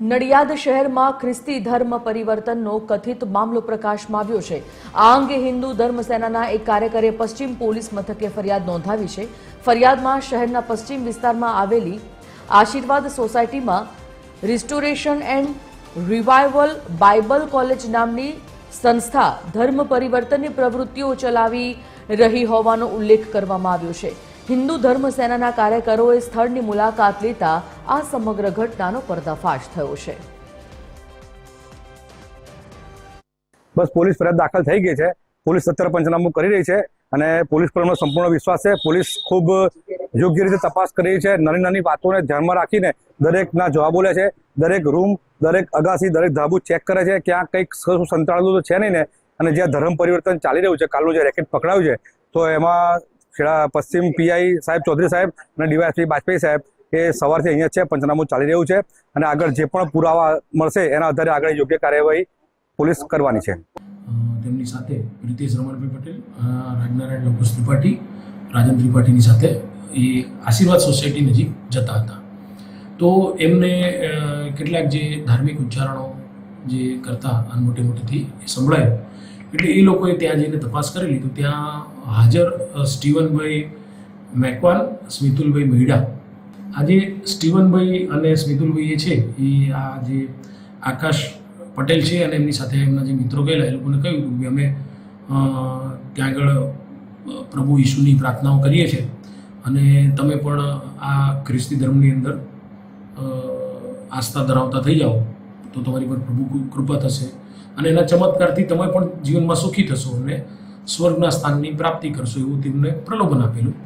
નડિયાદ શહેરમાં ખ્રિસ્તી ધર્મ પરિવર્તનનો કથિત મામલો પ્રકાશમાં આવ્યો છે. આ અંગે હિન્દુ ધર્મ સેનાના એક કાર્યકરે પશ્ચિમ પોલીસ મથકે ફરિયાદ નોંધાવી છે. ફરિયાદમાં શહેરના પશ્ચિમ વિસ્તારમાં આવેલી આશીર્વાદ સોસાયટીમાં restoration and revival Bible college નામની સંસ્થા ધર્મ પરિવર્તનની પ્રવૃત્તિઓ ચલાવી રહી હોવાનો ઉલ્લેખ કરવામાં આવ્યો છે. હિન્દુ ધર્મ સેનાના કાર્યકરોએ સ્થળની મુલાકાત લેતા આ સમગ્ર ઘટનાનો પર્દાફાશ થયો છે. બસ પોલીસ ફરિયાદ દાખલ થઈ ગઈ છે. પોલીસ સત્તર પંચનામું કરી રહી છે અને પોલીસ પર સંપૂર્ણ વિશ્વાસ છે. પોલીસ ખૂબ યોગ્ય રીતે તપાસ કરી રહી છે. નાની નાની વાતોને ધ્યાનમાં રાખીને દરેકના જવાબો લે છે. દરેક રૂમ, દરેક અગાસી, દરેક ધાબુ ચેક કરે છે. ક્યાં કંઈક સંતાડેલું તો છે નહીં ને? અને જ્યાં ધર્મ પરિવર્તન ચાલી રહ્યું છે, કાલનું જે રેકેટ પકડાયું છે, તો એમાં પશ્ચિમ પીઆઈ સાહેબ ચૌધરી સાહેબ અને ડીવાયએસપી બાજપેયી સાહેબ એ સવારથી અહીંયા છે, પંચનામું ચાલી રહ્યું છે અને આગળ જે પણ પુરાવા મળશે એના આધારે આગળ યોગ્ય કાર્યવાહી પોલીસ કરવાની છે. તેમની સાથે રિતેશ રમણભાઈ પટેલ રાજનારાયણ લોકેશ ત્રિપાઠી, રાજન ત્રિપાઠીની સાથે એ આશીર્વાદ સોસાયટી નજીક જતા હતા. તો એમને કેટલાક જે ધાર્મિક ઉચ્ચારણો જે કરતા અનમોટી મોટીથી એ સંભળાયું. એટલે એ લોકોએ ત્યાં જઈને તપાસ કરેલી. તો ત્યાં હાજર સ્ટીવનભાઈ મેકવાન સ્મિતુલભાઈ મહિડા આજે સ્ટીવનભાઈ અને સ્મિતુલભાઈ એ છે, એ આ જે આકાશ પટેલ છે અને એમની સાથે એમના જે મિત્રો ગયેલા, એ લોકોને કહ્યું કે અમે ત્યાં આગળ પ્રભુ ઈશુની પ્રાર્થનાઓ કરીએ છીએ. અને તમે પણ આ ખ્રિસ્તી ધર્મની અંદર આસ્થા ધરાવતા થઈ જાઓ, તો તમારી પર પ્રભુ કૃપા થશે. અને એના ચમત્કારથી તમે પણ જીવનમાં સુખી થશો અને સ્વર્ગના સ્થાનની પ્રાપ્તિ કરશો એવું તેમને પ્રલોભન આપેલું.